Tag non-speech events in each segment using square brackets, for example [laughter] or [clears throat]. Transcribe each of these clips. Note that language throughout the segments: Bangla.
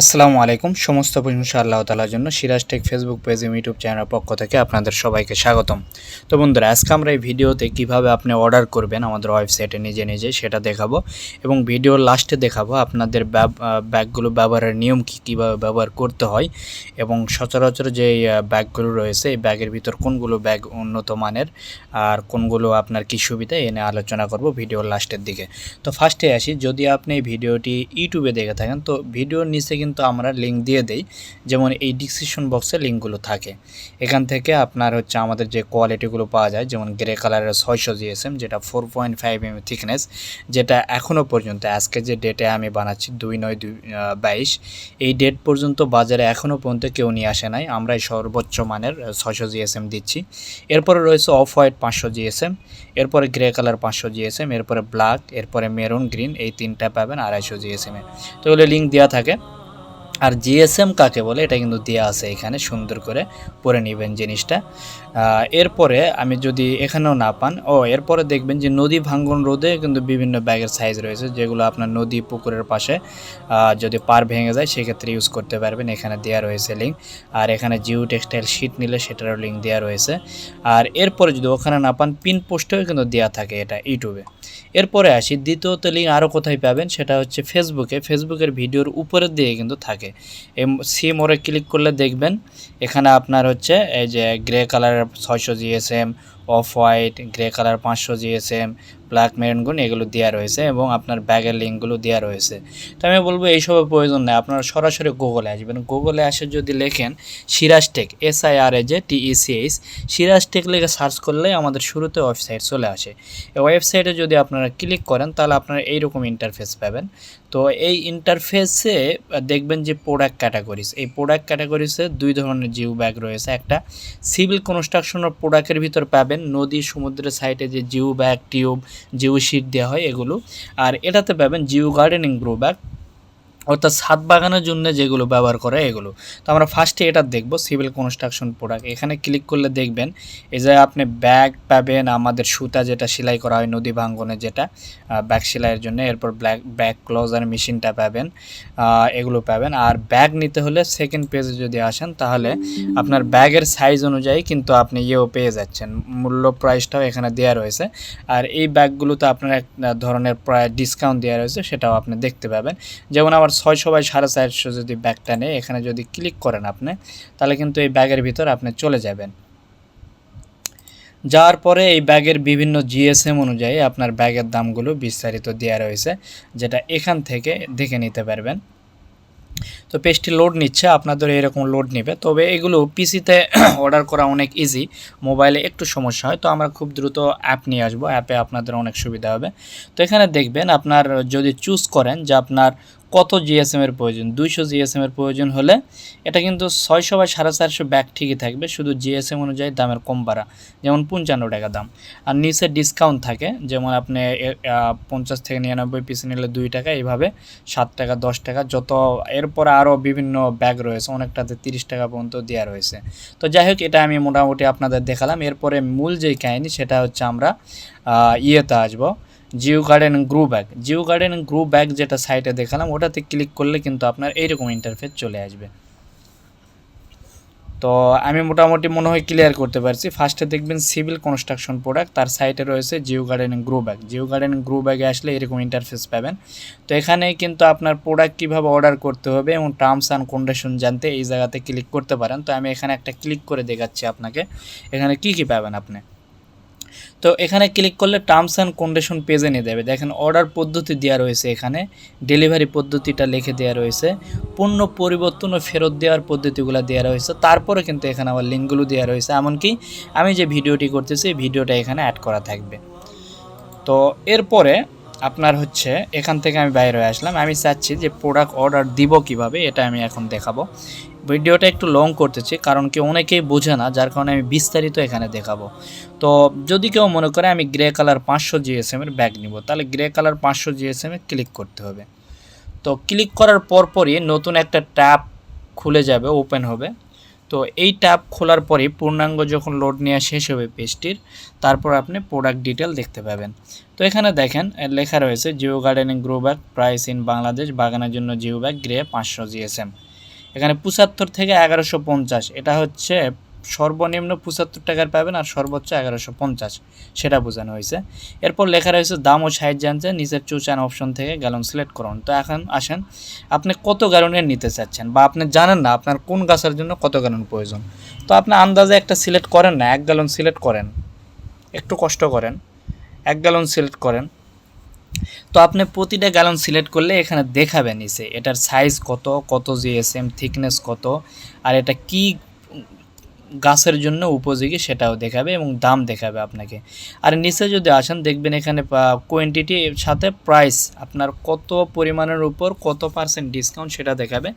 আসসালামু আলাইকুম। সমস্ত প্রশংসা আল্লাহ তালার জন্য Siraj tech Facebook page YouTube চ্যানেলের পক্ষ থেকে আপনাদের সবাইকে স্বাগতম। তো বন্ধুরা, আজকে আমরা এই ভিডিওতে কীভাবে আপনি অর্ডার করবেন আমাদের ওয়েবসাইটে নিজে নিজে সেটা দেখাবো এবং ভিডিওর লাস্টে দেখাবো আপনাদের ব্যাগগুলো ব্যবহারের নিয়ম কী, কীভাবে ব্যবহার করতে হয় এবং সচরাচর যে ব্যাগগুলো রয়েছে, এই ব্যাগের ভিতর কোনগুলো ব্যাগ উন্নত মানের আর কোনগুলো আপনার কী সুবিধা, এ নিয়ে আলোচনা করব ভিডিওর লাস্টের দিকে। তো ফার্স্টে আসি, যদি আপনি ভিডিওটি ইউটিউবে দেখে থাকেন, তো ভিডিওর নিচে কিন্তু আমরা লিঙ্ক দিয়ে দেই, যেমন এই ডিসক্রিপশন বক্সে লিঙ্কগুলো থাকে। এখান থেকে আপনার হচ্ছে আমাদের যে কোয়ালিটিগুলো পাওয়া যায়, যেমন গ্রে কালারের ছয়শো জিএসএম যেটা four point five M thickness যেটা এখনও পর্যন্ত, আজকে যে ডেটে আমি বানাচ্ছি দুই নয় দুই বাইশ, এই ডেট পর্যন্ত বাজারে এখনও পর্যন্ত কেউ নিয়ে আসে নাই। আমরাই সর্বোচ্চ মানের ছয়শো জিএসএম দিচ্ছি। এরপরে রয়েছে অফ হোয়াইট পাঁচশো জিএসএম এরপরে গ্রে কালার পাঁচশো জিএসএম এরপরে ব্ল্যাক এরপরে মেরুন গ্রিন এই তিনটা পাবেন আড়াইশো জিএসএম তো এগুলো লিঙ্ক দেওয়া থাকে। আর জিএসএম কাকে বলে, এটা কিন্তু দেওয়া আছে এখানে, সুন্দর করে পরে নেবেন জিনিসটা। এরপরে আমি যদি এখানেও না পান, ও, এরপরে দেখবেন যে নদী ভাঙ্গন রোদে কিন্তু বিভিন্ন ব্যাগের সাইজ রয়েছে, যেগুলো আপনার নদী পুকুরের পাশে যদি পার ভেঙে যায়, সেক্ষেত্রে ইউজ করতে পারবেন, এখানে দেওয়া রয়েছে লিঙ্ক আর এখানে জিও টেক্সটাইল শিট নিলে সেটারও লিঙ্ক দেওয়া রয়েছে। আর এরপরে যদি ওখানে না পান পিন পোস্টেও কিন্তু দেওয়া থাকে এটা ইউটিউবে এরপরে আসি, দ্বিতীয়ত লিঙ্ক আরও কোথায় পাবেন সেটা হচ্ছে ফেসবুকে ফেসবুকের ভিডিওর উপরের দিকে কিন্তু থাকে। এই সি মোড়ে ক্লিক করলে দেখবেন, এখানে আপনার হচ্ছে এই যে গ্রে কালারের ছয়শো GSM off white grey colour পাঁচশো জিএসএম ব্ল্যাক মেরুনগুন এগুলো দেওয়া রয়েছে এবং আপনার ব্যাগের লিঙ্কগুলো দেওয়া রয়েছে। তো আমি বলব এইসবের প্রয়োজন নেই, আপনারা সরাসরি গুগলে আসবেন। গুগলে আসে যদি লেখেন Siraj tech S I R A J T E C H Siraj tech লিখে সার্চ করলে আমাদের শুরুতে ওয়েবসাইট চলে আসে। এই ওয়েবসাইটে যদি আপনারা ক্লিক করেন, তাহলে আপনারা এইরকম ইন্টারফেস পাবেন। তো এই ইন্টারফেসে দেখবেন যে প্রোডাক্ট ক্যাটাগরিজ এই প্রোডাক্ট ক্যাটাগরিজে দুই ধরনের জিও ব্যাগ রয়েছে। একটা সিভিল কনস্ট্রাকশনের প্রোডাক্টের ভিতর পাবেন, নদী, সমুদ্রের সাইডে যে geo bag tube geo sheet দেওয়া হয় এগুলো। আর এটাতে পাবেন জিও গার্ডেনিং গ্রো ব্যাগ। অর্থাৎ ছাদ বাগানের জন্য যেগুলো ব্যবহার করে এগুলো। তো আমরা ফার্স্টে এটা দেখব সিভিল কনস্ট্রাকশন প্রোডাক্ট এখানে ক্লিক করলে দেখবেন, এই যে আপনি ব্যাগ পাবেন, আমাদের সুতা যেটা সেলাই করা হয়, নদী ভাঙ্গনে যেটা ব্যাগ সেলাইয়ের জন্য। এরপর ব্ল্যাক ব্যাগ ক্লোজার মেশিনটা পাবেন এগুলো পাবেন। আর ব্যাগ নিতে হলে সেকেন্ড পেজে যদি আসেন, তাহলে আপনার ব্যাগের সাইজ অনুযায়ী কিন্তু আপনি ইয়েও পেয়ে যাচ্ছেন। মূল্য প্রাইসটাও এখানে দেওয়া রয়েছে। আর এই ব্যাগগুলোতে আপনার এক ধরনের প্রায় ডিসকাউন্ট দেওয়া রয়েছে, সেটাও আপনি দেখতে পাবেন। যেমন আবার ছয়শো বাই সাড়ে চারশো যদি ব্যাগটা নেই এখানে যদি ক্লিক করেন আপনি, তাহলে কিন্তু এই ব্যাগের ভিতর আপনি চলে যাবেন। যাওয়ার পরে এই ব্যাগের বিভিন্ন জিএসএম অনুযায়ী আপনার ব্যাগের দামগুলো বিস্তারিত দেওয়া রয়েছে, যেটা এখান থেকে দেখে নিতে পারবেন। তো পেজটি লোড নিচ্ছে, আপনাদের এরকম লোড নেবে। তবে এগুলো পিসিতে [coughs] অর্ডার করা অনেক ইজি মোবাইলে একটু সমস্যা হয়, তো আমরা খুব দ্রুত অ্যাপ নিয়ে আসব অ্যাপে আপনাদের অনেক সুবিধা হবে। তো এখানে দেখবেন আপনার যদি চুজ করেন যে আপনার কত জিএসএম এর প্রয়োজন? দুইশো জিএসএম এর প্রয়োজন হলে এটা কিন্তু ছয়শো বা সাড়ে চারশো ব্যাগ ঠিকই থাকবে, শুধু জিএসএম অনুযায়ী দামের কম বাড়া, যেমন পঞ্চান্ন টাকা দাম। আর নিচে ডিসকাউন্ট থাকে, যেমন আপনি পঞ্চাশ থেকে নিরানব্বই পিস নিলে দুই টাকা, এইভাবে সাত টাকা, দশ টাকা, যত, এরপরে আরও বিভিন্ন ব্যাগ রয়েছে, অনেকটাতে তিরিশ টাকা পর্যন্ত দেওয়া রয়েছে। তো যাই হোক, এটা আমি মোটামুটি আপনাদের দেখালাম। এরপরে মূল যেই কাহিনী, সেটা হচ্ছে আমরা ইয়েতে আসব। Geo garden grow bag geo garden grow bag যেটা সাইটে দেখালাম, ওটাতে ক্লিক করলে কিন্তু আপনার এইরকম ইন্টারফেস চলে আসবে। তো আমি মোটামুটি মনে হয় ক্লিয়ার করতে পারছি। ফার্স্টে দেখবেন সিভিল কনস্ট্রাকশন প্রোডাক্ট তার সাইটে রয়েছে geo garden grow bag geo garden grow ব্যাগে আসলে এরকম ইন্টারফেস পাবেন। তো এখানে কিন্তু আপনার প্রোডাক্ট কীভাবে অর্ডার করতে হবে এবং টার্মস অ্যান্ড কন্ডিশন জানতে এই জায়গাতে ক্লিক করতে পারেন। তো আমি এখানে একটা ক্লিক করে দেখাচ্ছি আপনাকে। এখানে কি কি পাবেন আপনি? তো এখানে ক্লিক করলে টার্মস অ্যান্ড কন্ডিশন পেজে নিয়ে দেবে দেখেন অর্ডার পদ্ধতি দেওয়া রয়েছে এখানে ডেলিভারি পদ্ধতিটা লিখে দেওয়া রয়েছে, পণ্য পরিবর্তন ও ফেরত দেওয়ার পদ্ধতিগুলো দেওয়া রয়েছে, তারপরে কিন্তু এখানে আবার লিঙ্কগুলো দেওয়া রয়েছে। এমনকি আমি যে ভিডিওটি করতেছি, ভিডিওটা এখানে অ্যাড করা থাকবে। তো এরপরে আপনার হচ্ছে এখান থেকে আমি বাইরে আসলাম। আমি চাচ্ছি যে প্রোডাক্ট অর্ডার দিব কীভাবে, এটা আমি এখন দেখাবো। ভিডিওটা একটু লং করতেছি, কারণ কি অনেকেই বোঝে না, যার কারণে আমি বিস্তারিত এখানে দেখাবো। তো যদি কেউ মনে করে আমি গ্রে কালার পাঁচশো জিএসএম এর ব্যাগ নিব, তাহলে গ্রে কালার পাঁচশো জিএসএম ক্লিক করতে হবে। তো ক্লিক করার পরপরই নতুন একটা ট্যাব খুলে যাবে ওপেন হবে। তো এই ট্যাব খোলার পরে পূর্ণাঙ্গ যখন লোড নেওয়া শেষ হবে পেজটির তারপর আপনি প্রোডাক্ট ডিটেল দেখতে পাবেন। তো এখানে দেখেন লেখা রয়েছে geo gardening grow bag price in Bangladesh বাগানের জন্য জিও ব্যাগ গ্রে পাঁচশো জিএসএম এখানে পঁচাত্তর থেকে এগারোশো পঞ্চাশ। এটা হচ্ছে সর্বনিম্ন পঁচাত্তর টাকার পাবেন আর সর্বোচ্চ এগারোশো পঞ্চাশ। সেটা বোঝানো হয়েছে। এরপর লেখা রয়েছে দাম ও সাইজ জানতে, নিচের অ্যান্ড অপশন থেকে গ্যালন সিলেক্ট করুন। তো এখন আসেন, আপনি কত গ্যালনের নিতে চাচ্ছেন বা আপনি জানেন না আপনার কোন গাছের জন্য কত গ্যালন প্রয়োজন। তো আপনি আন্দাজে একটা সিলেক্ট করেন না, এক গ্যালন সিলেক্ট করেন। একটু কষ্ট করেন। এক গ্যালন সিলেক্ট করেন। তো আপনি প্রতিটা গ্যালন সিলেক্ট করলে এখানে দেখাবে নিচে, এটার সাইজ কত কত জিএসএম থিকনেস কত, আর এটা কি গাছের জন্য উপযোগী সেটাও দেখাবে এবং দাম দেখাবে আপনাকে। আর নিচে যদি আসেন, দেখবেন এখানে কোয়ান্টিটির সাথে প্রাইস আপনার কত পরিমাণের উপর কত পার্সেন্ট ডিসকাউন্ট সেটা দেখাবে।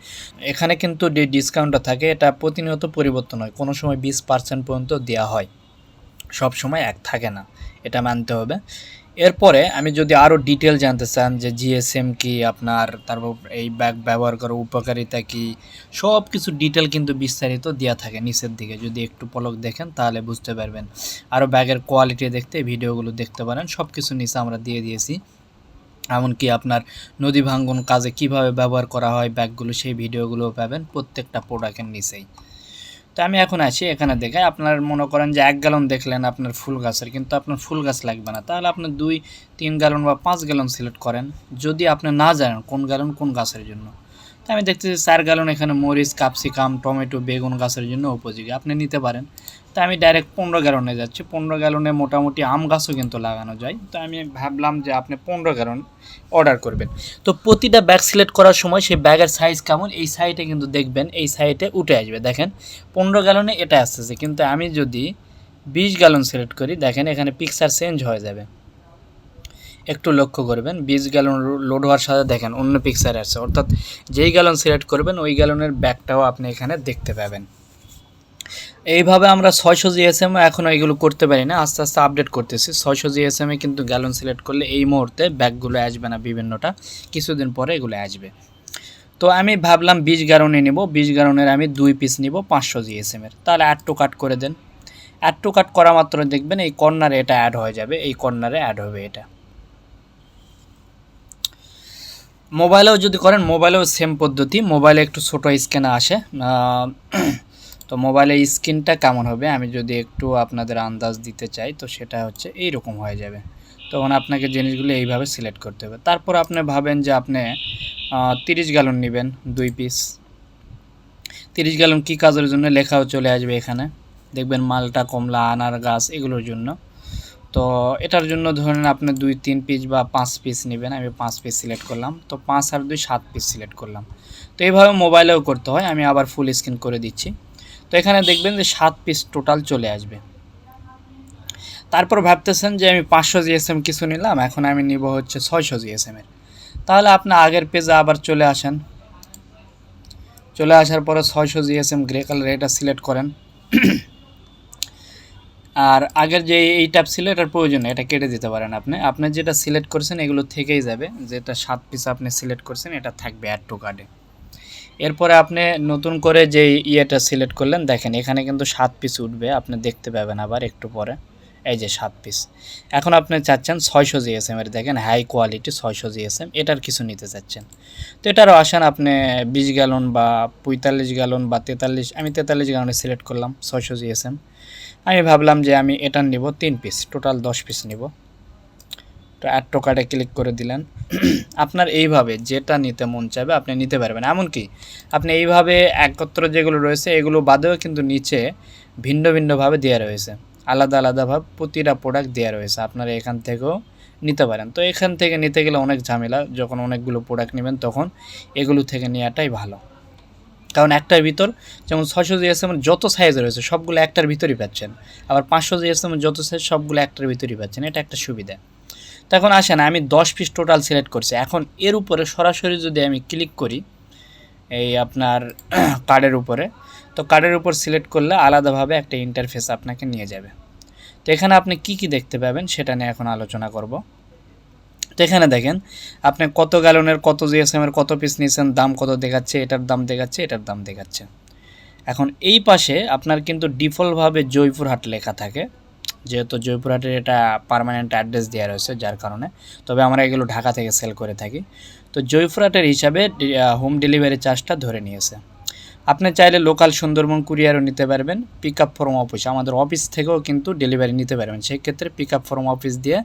এখানে কিন্তু ডিসকাউন্টটা থাকে, এটা প্রতিনিয়ত পরিবর্তন হয়, কোনো সময় বিশ পার্সেন্ট পর্যন্ত দেওয়া হয়। সব সময় এক থাকে না, এটা মানতে হবে। এরপরে আমি যদি আরও ডিটেল জানতে চান যে জিএসএম কি আপনার, তারপর এই ব্যাগ ব্যবহার করার উপকারিতা কি সব কিছু ডিটেল কিন্তু বিস্তারিত দেওয়া থাকে নিচের দিকে। যদি একটু পলক দেখেন তাহলে বুঝতে পারবেন। আরও ব্যাগের কোয়ালিটি দেখতে, ভিডিওগুলো দেখতে পারেন সব কিছু নিচে আমরা দিয়ে দিয়েছি। এমনকি আপনার নদী ভাঙ্গন কাজে কীভাবে ব্যবহার করা হয় ব্যাগগুলো সেই ভিডিওগুলোও পাবেন প্রত্যেকটা প্রোডাক্টের নিচেই। তো আমি এখন আসি এখানে দেখে। আপনার মনে করেন যে এক গ্যালন দেখলেন আপনার ফুল গাছের, কিন্তু আপনার ফুল গাছ লাগবে না। তাহলে আপনি দুই, তিন গ্যালন বা পাঁচ গ্যালন সিলেক্ট করেন, যদি আপনি না জানেন কোন গ্যালন কোন গাছের জন্য। তো আমি দেখতেছি চার গ্যালন এখানে মরিচ কাপসিকাম টমেটো, বেগুন গাছের জন্য উপযোগী। আপনি নিতে পারেন। তো আমি ডাইরেক্ট পনেরো গ্যালনে যাচ্ছি। পনেরো গ্যালনে মোটামুটি আম গাছও কিন্তু লাগানো যায়। তো আমি ভাবলাম যে আপনি পনেরো গ্যালন অর্ডার করবেন। তো প্রতিটা ব্যাগ সিলেক্ট করার সময় সেই ব্যাগের সাইজ কেমন, এই সাইটে কিন্তু দেখবেন, এই সাইটে উঠে আসবে। দেখেন, পনেরো গ্যালনে এটা আসতেছে। কিন্তু আমি যদি বিশ গ্যালন সিলেক্ট করি, দেখেন এখানে পিকচার চেঞ্জ হয়ে যাবে। একটু লক্ষ্য করবেন, বিশ গ্যালন লোড হওয়ার সাথে দেখেন অন্য পিকচার আসছে। অর্থাৎ যেই গ্যালন সিলেক্ট করবেন, ওই গ্যালনের ব্যাগটাও আপনি এখানে দেখতে পাবেন। এইভাবে আমরা ছয়শো জিএসএম এখনও এগুলো করতে পারি না। আস্তে আস্তে আপডেট করতেছি। ছয়শো জিএসএমে কিন্তু গ্যালন সিলেক্ট করলে এই মুহূর্তে ব্যাগগুলো আসবে না বিভিন্নটা। কিছুদিন পরে এগুলো আসবে। তো আমি ভাবলাম বিশ গ্যালনে নেব। বিশ গ্যালনের আমি দুই পিস নিব পাঁচশো জিএসএমের তাহলে অ্যাড টু কাট করে দেন। অ্যাড টু কাট করা মাত্র দেখবেন এই কর্নারে এটা অ্যাড হয়ে যাবে। এই কর্নারে অ্যাড হবে এটা। মোবাইলেও যদি করেন, মোবাইলেও সেম পদ্ধতি। মোবাইলে একটু ছোটো স্ক্যানে আসে। তো মোবাইলের স্ক্রিনটা কেমন হবে আমি যদি একটু আপনাদের আন্দাজ দিতে চাই, তো সেটা হচ্ছে এই রকম হয়ে যাবে। তখন আপনাকে জিনিসগুলো এইভাবে সিলেক্ট করতে হবে। তারপর আপনি ভাবেন যে আপনি তিরিশ গ্যালন নেবেন দুই পিস তিরিশ গ্যালন কী কাজের জন্য লেখাও চলে আসবে এখানে। দেখবেন মালটা, কমলা, আনার গাছ, এগুলোর জন্য। তো এটার জন্য ধরেন আপনি দুই, তিন পিস বা পাঁচ পিস নেবেন। আমি পাঁচ পিস সিলেক্ট করলাম। তো পাঁচ আর দুই, সাত পিস সিলেক্ট করলাম। তো এইভাবে মোবাইলেও করতে হয়। আমি আবার ফুল স্ক্রিন করে দিচ্ছি। তো এখানে দেখবেন যে সাত পিস টোটাল চলে আসবে। তারপর ভাবতেছেন যে আমি পাঁচশো জিএসএম কিছু নিলাম, এখন আমি নিব হচ্ছে ছয়শো জিএসএম এর। তাহলে আপনি আগের পেজে আবার চলে আসেন। চলে আসার পরে ছয়শো জিএসএম গ্রে কালার এটা সিলেক্ট করেন। আর আগের যে এই ট্যাব ছিল, এটার প্রয়োজন এটা কেটে দিতে পারেন আপনি। আপনি যেটা সিলেক্ট করছেন, এগুলো থেকেই যাবে। যেটা সাত পিস আপনি সিলেক্ট করছেন, এটা থাকবে অ্যাড টু কার্ডে এরপরে আপনি নতুন করে যে ইয়েটা সিলেক্ট করলেন, দেখেন এখানে কিন্তু সাত পিস উঠবে, আপনি দেখতে পাবেন আবার একটু পরে। এই যে সাত পিস এখন আপনি চাচ্ছেন ছয়শো জিএসএম এর, দেখেন হাই কোয়ালিটি ছয়শো জিএসএম, এটার কিছু নিতে চাচ্ছেন। তো এটারও আসেন আপনি বিশ গ্যালন বা পঁয়তাল্লিশ গ্যালন বা তেতাল্লিশ, আমি তেতাল্লিশ গ্যালনে সিলেক্ট করলাম ছয়শো জিএসএম। আমি ভাবলাম যে আমি এটা নিব তিন পিস টোটাল দশ পিস নিব। তো অ্যাড টো কার্ডে ক্লিক করে দিলেন। আপনার এইভাবে যেটা নিতে মন চাইবে আপনি নিতে পারবেন। এমনকি আপনি এইভাবে একত্র যেগুলো রয়েছে, এগুলো বাদেও কিন্তু নিচে ভিন্ন ভিন্নভাবে দেওয়া রয়েছে। আলাদা আলাদাভাবে প্রতিটা প্রোডাক্ট দেওয়া রয়েছে। আপনারা এখান থেকেও নিতে পারেন। তো এখান থেকে নিতে গেলে অনেক ঝামেলা। যখন অনেকগুলো প্রোডাক্ট নেবেন তখন এগুলো থেকে নেওয়াটাই ভালো। কারণ একটার ভিতর যেমন ছশো জিএসএমের যত সাইজ রয়েছে, সবগুলো একটার ভিতরই পাচ্ছেন। আবার পাঁচশো জিএসএমের যত সাইজ সবগুলো একটার ভিতরই পাচ্ছেন। এটা একটা সুবিধা। তো এখন আসেন আমি দশ পিস টোটাল সিলেক্ট করছি। এখন এর উপরে সরাসরি যদি আমি ক্লিক করি, এই আপনার [clears throat] কার্ডের উপরে, তো কার্ডের উপর সিলেক্ট করলে আলাদাভাবে একটা ইন্টারফেস আপনাকে নিয়ে যাবে। তো এখানে আপনি কি কি দেখতে পাবেন সেটা নিয়ে এখন আলোচনা করব। তো এখানে দেখেন, আপনি কত গ্যালনের কত জিএসএমের কত পিস নিয়েছেন, দাম কত দেখাচ্ছে, এটার দাম দেখাচ্ছে, এটার দাম দেখাচ্ছে। এখন এই পাশে আপনার কিন্তু ডিফল্টভাবে জয়পুরহাট লেখা থাকে। যেহেতু জয়পুরহাটের এটা পার্মানেন্ট অ্যাড্রেস দেওয়া রয়েছে, যার কারণে। তবে আমরা এগুলো ঢাকা থেকে সেল করে থাকি। তো জয়পুরহাটের হিসাবে হোম ডেলিভারি চার্জটা ধরে নিয়েছে। আপনি চাইলে লোকাল সুন্দরবন কুরিয়ারও নিতে পারবেন পিক আপ ফ্রম অফিস আমাদের অফিস থেকেও কিন্তু ডেলিভারি নিতে পারবেন। সেক্ষেত্রে পিক আপ ফর্ম অফিস দিয়ে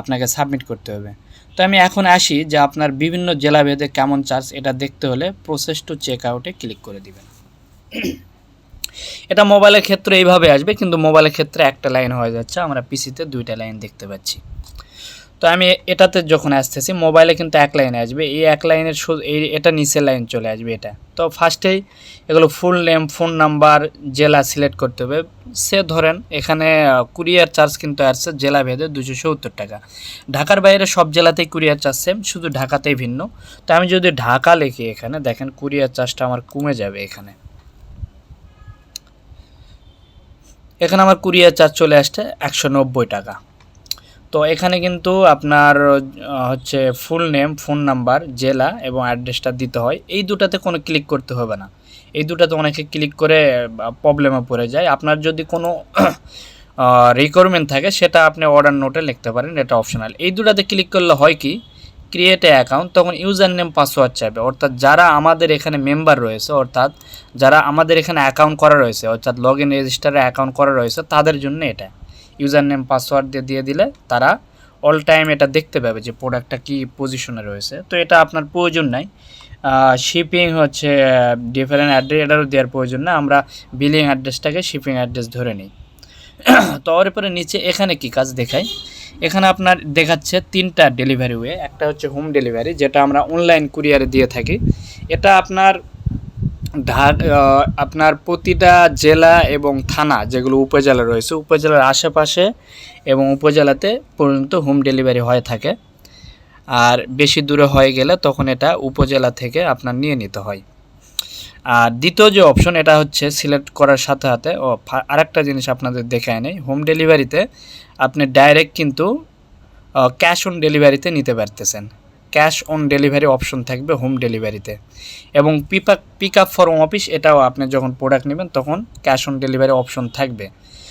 আপনাকে সাবমিট করতে হবে। তো আমি এখন আসি যে আপনার বিভিন্ন জেলাভেদে কেমন চার্জ এটা দেখতে হলে প্রসেস টু চেক আউটে ক্লিক করে দিবেন। এটা মোবাইলের ক্ষেত্রে এইভাবে আসবে, কিন্তু মোবাইলের ক্ষেত্রে একটা লাইন হয়ে যাচ্ছে, আমরা পিসিতে দুইটা লাইন দেখতে পাচ্ছি। তো আমি এটাতে যখন আসতেছি, মোবাইলে কিন্তু এক লাইনে আসবে, এই এক লাইনের এই এটা নিচের লাইন চলে আসবে এটা। তো ফার্স্টেই এগুলো ফুল নেম ফোন নাম্বার জেলা সিলেক্ট করতে হবে। সে ধরেন এখানে কুরিয়ার চার্জ কিন্তু আসছে জেলা ভেদে দুশো সত্তর টাকা। ঢাকার বাইরে সব জেলাতেই কুরিয়ার চার্জ সেম শুধু ঢাকাতেই ভিন্ন। তো আমি যদি ঢাকা লিখি এখানে, দেখেন কুরিয়ার চার্জটা আমার কমে যাবে এখানে। এখানে আমার কুরিয়ার চার্জ চলে আসছে একশো নব্বই টাকা। তো এখানে কিন্তু আপনার হচ্ছে ফুল নেম ফোন নাম্বার জেলা এবং অ্যাড্রেসটা দিতে হয়। এই দুটাতে কোনো ক্লিক করতে হবে না। এই দুটাতে অনেকে ক্লিক করে প্রবলেমে পড়ে যায়। আপনার যদি কোনো রিকোয়ারমেন্ট থাকে, সেটা আপনি অর্ডার নোটে লিখতে পারেন, এটা অপশনাল এই দুটাতে ক্লিক করলে হয় কি ক্রিয়েট এ অ্যাকাউন্ট তখন ইউজার নেম পাসওয়ার্ড চাইবে। অর্থাৎ যারা আমাদের এখানে মেম্বার রয়েছে, অর্থাৎ যারা আমাদের এখানে অ্যাকাউন্ট করা রয়েছে, অর্থাৎ লগ ইন রেজিস্টারে অ্যাকাউন্ট করা রয়েছে, তাদের জন্য এটা। ইউজার নেম পাসওয়ার্ড দিয়ে দিয়ে দিলে তারা অল টাইম এটা দেখতে পাবে যে প্রোডাক্টটা কী পজিশনে রয়েছে। তো এটা আপনার প্রয়োজন নাই। শিপিং হচ্ছে ডিফারেন্ট অ্যাড্রেস এটারও দেওয়ার প্রয়োজন না। আমরা বিলিং অ্যাড্রেসটাকে শিপিং অ্যাড্রেস ধরে নিই। [coughs] তো ওর পরে নিচে এখানে কি কাজ দেখায় এখানে আপনার দেখাচ্ছে তিনটা ডেলিভারি ওয়ে একটা হচ্ছে হোম ডেলিভারি যেটা আমরা অনলাইন কুরিয়ারে দিয়ে থাকি। এটা আপনার আপনার প্রতিটা জেলা এবং থানা, যেগুলো উপজেলা রয়েছে, উপজেলার আশেপাশে এবং উপজেলাতে পর্যন্ত হোম ডেলিভারি হয়ে থাকে। আর বেশি দূরে হয়ে গেলে তখন এটা উপজেলা থেকে আপনার নিয়ে নিতে হয়। আর দ্বিতীয় যে অপশন এটা হচ্ছে সিলেক্ট করার সাথে সাথে, ও আরেকটা জিনিস আপনাদের দেখায় নেই হোম ডেলিভারিতে আপনি ডাইরেক্ট কিন্তু ক্যাশ অন ডেলিভারিতে নিতে পারতেছেন। ক্যাশ অন ডেলিভারি অপশন থাকবে হোম ডেলিভারিতে এবং pick pick up from office এটাও আপনি যখন প্রোডাক্ট নেবেন, তখন ক্যাশ অন ডেলিভারি অপশন থাকবে।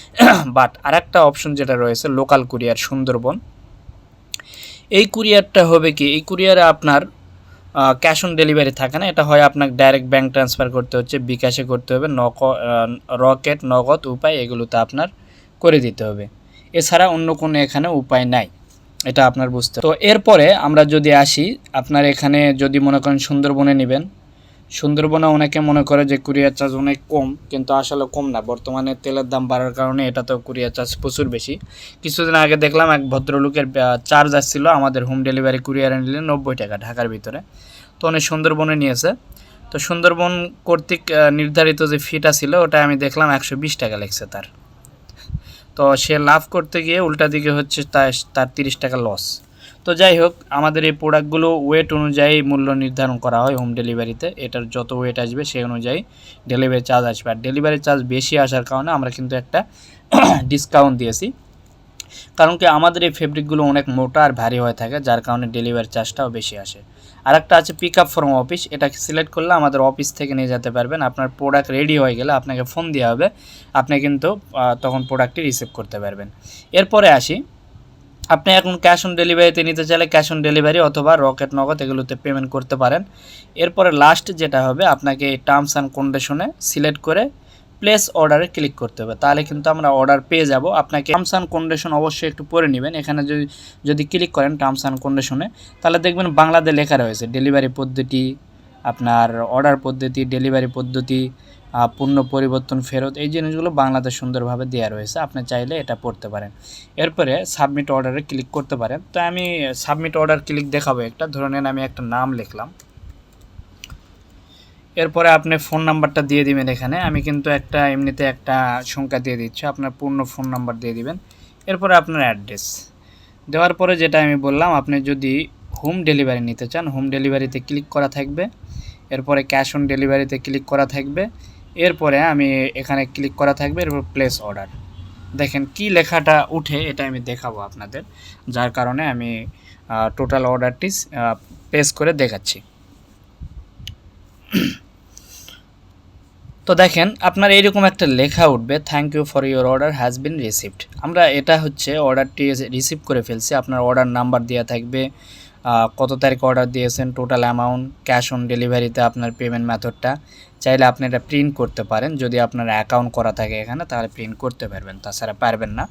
[coughs] বাট আরেকটা অপশন যেটা রয়েছে লোকাল কুরিয়ার সুন্দরবন। এই কুরিয়ারটা হবে কি, এই কুরিয়ারে আপনার ক্যাশ অন ডেলিভারি থাকে না? এটা হয় আপনাকে ডাইরেক্ট ব্যাংক ট্রান্সফার করতে হচ্ছে, বিকাশে করতে হবে, নক রকেট নগদ, উপায় এগুলোতে আপনার করে দিতে হবে। এছাড়া অন্য কোনো এখানে উপায় নাই, এটা আপনার বুঝতে তো এরপরে আমরা যদি আসি, আপনার এখানে যদি মনে করেন সুন্দরবনে নেবেন, সুন্দরবনে অনেকে মনে করে যে কুরিয়ার চার্জ অনেক কম, কিন্তু আসলে কম না। বর্তমানে তেলের দাম বাড়ার কারণে এটা তো কুরিয়ার চার্জ প্রচুর বেশি। কিছুদিন আগে দেখলাম এক ভদ্রলোকের চার্জ আসছিল আমাদের হোম ডেলিভারি কুরিয়ারে নিলে নব্বই টাকা ঢাকার ভিতরে। তো উনি সুন্দরবনে নিয়েছে। তো সুন্দরবন কর্তৃক নির্ধারিত যে ফিটা ছিল, ওটা আমি দেখলাম একশো বিশ টাকা লেগছে তার। তো সে লাভ করতে গিয়ে উল্টা দিকে হচ্ছে তার তার তিরিশ টাকা লস তো যাই হোক, আমাদের এই প্রোডাক্টগুলো ওয়েট অনুযায়ী মূল্য নির্ধারণ করা হয় হোম ডেলিভারিতে এটার যত ওয়েট আসবে, সেই অনুযায়ী ডেলিভারি চার্জ আসবে। আর ডেলিভারি চার্জ বেশি আসার কারণে আমরা কিন্তু একটা [coughs] ডিসকাউন্ট দিয়েছি। কারণ কি, আমাদের এই ফেব্রিকগুলো অনেক মোটা আর ভারী হয়ে থাকে, যার কারণে ডেলিভারি চার্জটাও বেশি আসে। আর একটা আছে পিক আপ ফ্রম অফিস এটাকে সিলেক্ট করলে আমাদের অফিস থেকে নিয়ে যেতে পারবেন। আপনার প্রোডাক্ট রেডি হয়ে গেলে আপনাকে ফোন দেওয়া হবে, আপনি কিন্তু তখন প্রোডাক্টটি রিসিভ করতে পারবেন। এরপরে আসি, আপনি এখন ক্যাশ অন ডেলিভারিতে নিতে চাইলে ক্যাশ অন ডেলিভারি অথবা রকেট নগদ এগুলোতে পেমেন্ট করতে পারেন। এরপরে লাস্ট যেটা হবে, আপনাকে টার্মস অ্যান্ড কন্ডিশনে সিলেক্ট করে প্লেস অর্ডারে ক্লিক করতে হবে। তাহলে কিন্তু আমরা অর্ডার পেয়ে যাব। আপনাকে টার্মস অ্যান্ড কন্ডিশন অবশ্যই একটু পড়ে নেবেন। এখানে যদি যদি ক্লিক করেন টার্মস অ্যান্ড কন্ডিশনে তাহলে দেখবেন বাংলাতে লেখা রয়েছে ডেলিভারি পদ্ধতি, আপনার অর্ডার পদ্ধতি ডেলিভারি পদ্ধতি পণ্য পরিবর্তন ফেরত, এই জিনিসগুলো বাংলাতে সুন্দরভাবে দেওয়া রয়েছে। আপনি চাইলে এটা পড়তে পারেন। এরপরে সাবমিট অর্ডারে ক্লিক করতে পারেন। তো আমি সাবমিট অর্ডার ক্লিক দেখাবো একটা। ধরে আমি একটা নাম লিখলাম। এরপরে আপনি ফোন নাম্বারটা দিয়ে দিবেন এখানে। আমি কিন্তু একটা, এমনিতে একটা সংখ্যা দিয়ে দিচ্ছি। আপনার পূর্ণ ফোন নাম্বার দিয়ে দিবেন। এরপরে আপনার অ্যাড্রেস দেওয়ার পরে যেটা আমি বললাম, আপনি যদি হোম ডেলিভারি নিতে চান হোম ডেলিভারিতে ক্লিক করা থাকবে। এরপরে ক্যাশ অন ডেলিভারিতে ক্লিক করা থাকবে। এরপরে আমি এখানে ক্লিক করা থাকবে, এরপর প্লেস অর্ডার দেখেন কি লেখাটা উঠে, এটা আমি দেখাবো আপনাদের। যার কারণে আমি টোটাল অর্ডারটি পেস করে দেখাচ্ছি। তো দেখেন, আপনার এইরকম একটা লেখা উঠবে thank you for your order has been received আমরা এটা হচ্ছে অর্ডারটি রিসিভ করে ফেলছি, আপনার অর্ডার নাম্বার দেওয়া থাকবে কত তারিখ অর্ডার দিয়েছেন টোটাল অ্যামাউন্ট ক্যাশ অন ডেলিভারিতে আপনার পেমেন্ট মেথডটা চাইলে আপনি এটা প্রিন্ট করতে পারেন। যদি আপনার অ্যাকাউন্ট করা থাকে এখানে, তাহলে প্রিন্ট করতে পারবেন, তাছাড়া পারবেন না।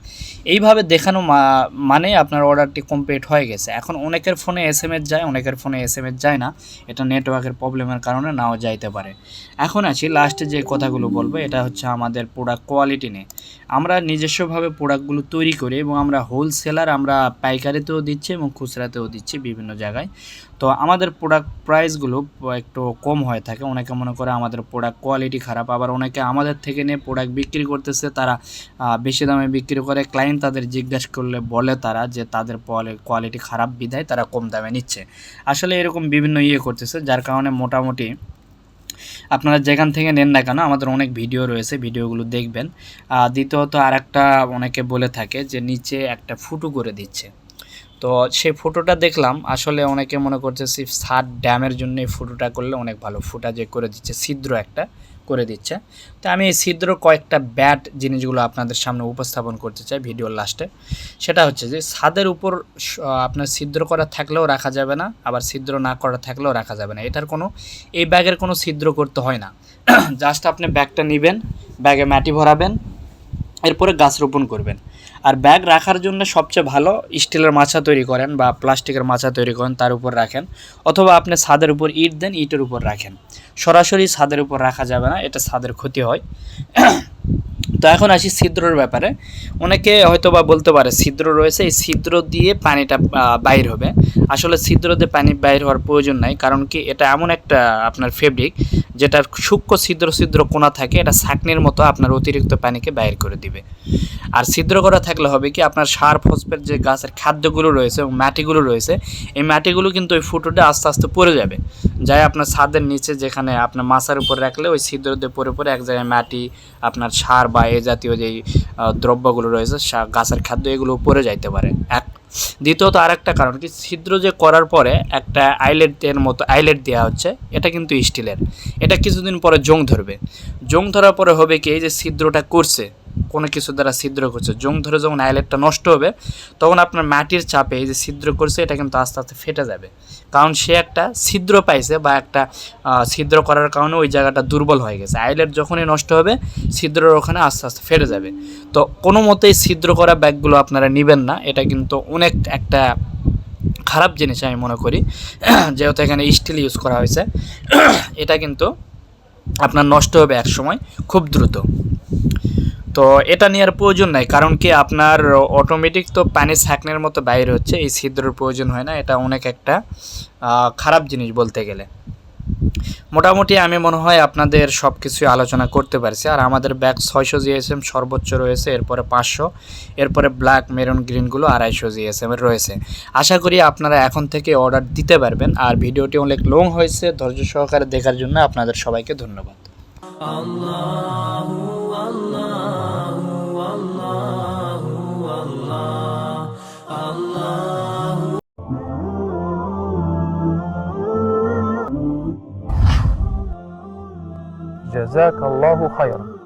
এইভাবে দেখানো মানে আপনার অর্ডারটি কমপ্লিট হয়ে গেছে। এখন অনেকের ফোনে এস এম এস যায়, অনেকের ফোনে এস এম এস যায় না। এটা নেটওয়ার্কের প্রবলেমের কারণে নাও যাইতে পারে। এখন আছি লাস্টে যে কথাগুলো বলব, এটা হচ্ছে আমাদের প্রোডাক্ট কোয়ালিটি নিয়ে। আমরা নিজস্বভাবে প্রোডাক্টগুলো তৈরি করি এবং আমরা হোলসেলার আমরা পাইকারিতেও দিচ্ছি এবং খুচরাতেও দিচ্ছি বিভিন্ন জায়গায়। তো আমাদের প্রোডাক্ট প্রাইসগুলো একটু কম হয়ে থাকে। অনেকে মনে করে আমাদের প্রোডাক্ট কোয়ালিটি খারাপ, আবার অনেকে আমাদের থেকে নিয়ে প্রোডাক্ট বিক্রি করতেছে, তারা বেশি দামে বিক্রি করে। ক্লায়েন্ট তাদের জিজ্ঞাসা করলে বলে তারা যে তাদের কোয়ালিটি খারাপ বিধায় তারা কম দামে নিচ্ছে। আসলে এরকম বিভিন্ন ইয়ে করতেছে, যার কারণে মোটামুটি আপনারা যেখান থেকে নেন না কেন, আমাদের অনেক ভিডিও রয়েছে ভিডিওগুলো দেখবেন। দ্বিতীয়ত আর একটা অনেকে বলে থাকে যে নিচে একটা ফুটো করে দিচ্ছে। তো সেই ফটোটা দেখলাম, আসলে অনেকে মনে করছে সিফ সার ড্যামের জন্য এই ফটোটা করলে অনেক ভালো। ফুটা যে করে দিচ্ছে, ছিদ্র একটা করে দিচ্ছে। তো আমি এই ছিদ্র কয়েকটা ব্যাট জিনিসগুলো আপনাদের সামনে উপস্থাপন করতে চাই ভিডিওর লাস্টে সেটা হচ্ছে যে ছাদের উপর আপনার ছিদ্র করা থাকলেও রাখা যাবে না, আবার ছিদ্র না করা থাকলেও রাখা যাবে না। এটার কোনো, এই ব্যাগের কোনো ছিদ্র করতে হয় না। [clears throat] জাস্ট আপনি ব্যাগটা নেবেন ব্যাগে মাটি ভরাবেন এরপরে গাছ রোপণ করবেন। আর ব্যাগ রাখার জন্য সবচেয়ে ভালো স্টিলের মাছা তৈরি করেন বা প্লাস্টিকের মাছা তৈরি করেন, তার উপর রাখেন। অথবা আপনি ছাদের উপর ইট দেন, ইটের উপর রাখেন। সরাসরি ছাদের উপর রাখা যাবে না, এটা ছাদের ক্ষতি হয়। তো এখন আসি ছিদ্রর ব্যাপারে। অনেকে হয়তো বা বলতে পারে ছিদ্র রয়েছে, এই ছিদ্র দিয়ে পানিটা বাইর হবে। আসলে ছিদ্র দিয়ে পানি বাইর হওয়ার প্রয়োজন নাই, কারণ কি এটা এমন একটা আপনার ফেব্রিক যেটার সূক্ষ্ম ছিদ্র ছিদ্র কোনা থাকে, এটা ছাকনির মতো আপনার অতিরিক্ত পানিকে বাইর করে দিবে। আর ছিদ্র করা থাকলে হবে কি, আপনার সার, ফসফেট যে গাছের খাদ্যগুলো রয়েছে এবং মাটিগুলো রয়েছে, এই মাটিগুলো কিন্তু ওই ফুটোটা আস্তে আস্তে পড়ে যাবে। যাই আপনার ছাদের নিচে যেখানে আপনার মাছার উপর রাখলে ওই ছিদ্র দিয়ে পরে পরে এক জায়গায় মাটি, আপনার সার বা এ জাতীয় যেই দ্রব্যগুলো রয়েছে গাছের খাদ্য এগুলো পড়ে যাইতে পারে। এক দ্বিতীয়ত আরেকটা কারণ কি, ছিদ্র যে করার পরে একটা আইলেটের মতো, আইলেট দেওয়া হচ্ছে, এটা কিন্তু স্টিলের। এটা কিছুদিন পরে জং ধরবে। জং ধরার পরে হবে কি, এই যে ছিদ্রটা করছে, কোনো কিছু দ্বারা ছিদ্র করছে, জং ধরে যখন আইলেটটা নষ্ট হবে, তখন আপনার মাটির চাপে এই যে ছিদ্র করছে, এটা কিন্তু আস্তে আস্তে ফেটে যাবে। কারণ সে একটা ছিদ্র পাইছে বা একটা ছিদ্র করার কারণে ওই জায়গাটা দুর্বল হয়ে গেছে। আইলেট যখনই নষ্ট হবে, ছিদ্রের ওখানে আস্তে আস্তে ফেটে যাবে। তো কোনো মতেই ছিদ্র করা ব্যাগগুলো আপনারা নেবেন না, এটা কিন্তু অনেক একটা খারাপ জিনিস আমি মনে করি, [clears throat] যেহেতু এখানে স্টিল ইউজ করা হয়েছে। [clears throat] এটা কিন্তু আপনার নষ্ট হবে এক সময়, খুব দ্রুত। তো এটা নেওয়ার প্রয়োজন নাই, কারণ কি আপনার অটোমেটিক তো পানি ছাকনের মতো বাইরে হচ্ছে, এই ছিদ্রের প্রয়োজন হয় না। এটা অনেক একটা খারাপ জিনিস বলতে গেলে। মোটামুটি আমি মনে হয় আপনাদের সব কিছুই আলোচনা করতে পারছি। আর আমাদের ব্যাগ ছয়শো জিএসএম, সর্বোচ্চ রয়েছে, এরপরে পাঁচশো, এরপরে ব্ল্যাক মেরুন গ্রিনগুলো আড়াইশো জিএসএম এর রয়েছে। আশা করি আপনারা এখন থেকে অর্ডার দিতে পারবেন। আর ভিডিওটি অনেক লং হয়েছে, ধৈর্য সহকারে দেখার জন্য আপনাদের সবাইকে ধন্যবাদ। جزاك الله خيرا.